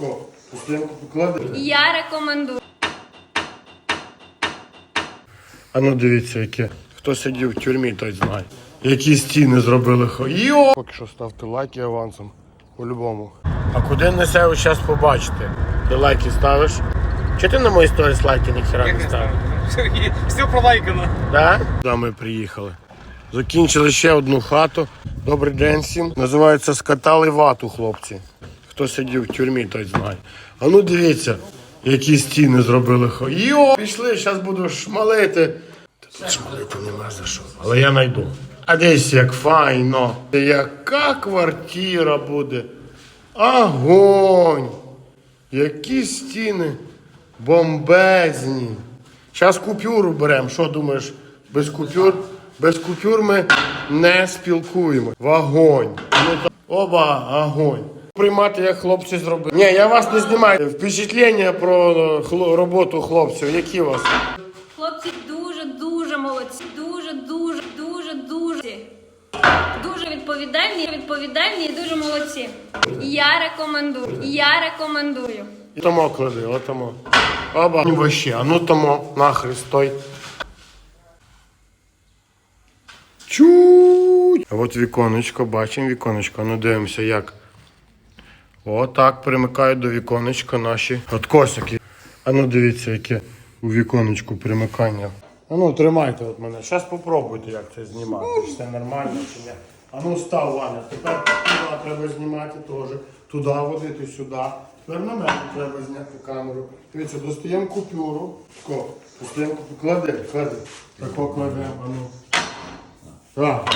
Тако, Постійку поклади. Я рекомендую. А ну дивіться, яке. Хто сидів в тюрмі, той знає. Які стіни зробили хо. Йо! Поки що ставте лайки авансом. По-любому. А куди несе ви зараз побачите? Ти лайки ставиш? Чи ти на мої сторіс лайки ніхера не ставиш? Все, все пролайкано. Да? Да, ми приїхали. Закінчили ще одну хату. Добрий день всім. Називається скатали вату, хлопці. Хто сидів в тюрмі, той знає. А ну дивіться, які стіни зробили. Йо! Пішли, зараз буду шмалити. Тут шмалити нема за що. Але я знайду. А десь як файно. Яка квартира буде? Огонь! Які стіни бомбезні. Зараз купюру беремо. Що думаєш? Без купюр? Без купюр ми не спілкуємо. Вогонь. Ну. Оба, огонь. Приймати, як хлопці зробили. Ні, я вас не знімаю. Впечатлення про е, хло- роботу хлопців. Які у вас? Хлопці дуже дуже молодці. Дуже, дуже, дуже, дуже. Дуже відповідальні, відповідальні і дуже молодці. Я рекомендую. Я рекомендую. І тому клади, отому. Оба. Ну, вообще, а ну тому нахрест стой. Чуть. А от віконечко, бачимо віконечко. Ну дивимося як. Отак примикають до віконечка наші откосики. А ну дивіться, яке у віконечку примикання. А ну тримайте от мене. Зараз попробуйте, як це знімати. Чи це нормально чи ні. А ну став, Ваня. Тепер туди треба знімати теж. Туди водити, сюди. Тепер на мене треба зняти камеру. Дивіться, достаємо купюру. Тако, достаємо купюру. Клади, клади. Тако кладемо, а ну. Так.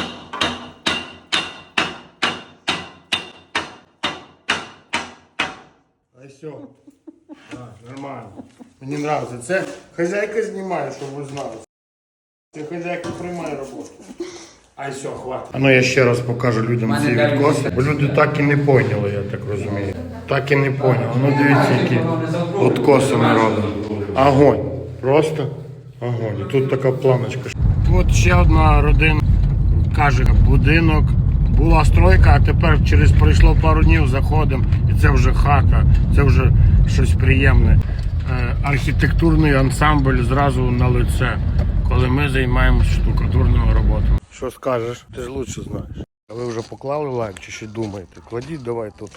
А все. А, нормально. Мені подобається. Це хазяйка знімає, щоб ви знали. Це хазяйка приймає роботу. А все, хватить. А ну я ще раз покажу людям ці відкоси. Бо люди так і не поняли, я так розумію. Так і не поняли. Ну дивіться, які откоси ми робимо. Огонь. Просто огонь. І тут така планочка. От ще одна родина каже, будинок. Була стройка, а тепер через пройшло пару днів заходимо, і це вже хата, це вже щось приємне. Е, архітектурний ансамбль зразу на лице, коли ми займаємося штукатурною роботою. Що скажеш? Ти ж лучше знаєш. А ви вже поклали лайк чи ще думаєте? Кладіть давай тут.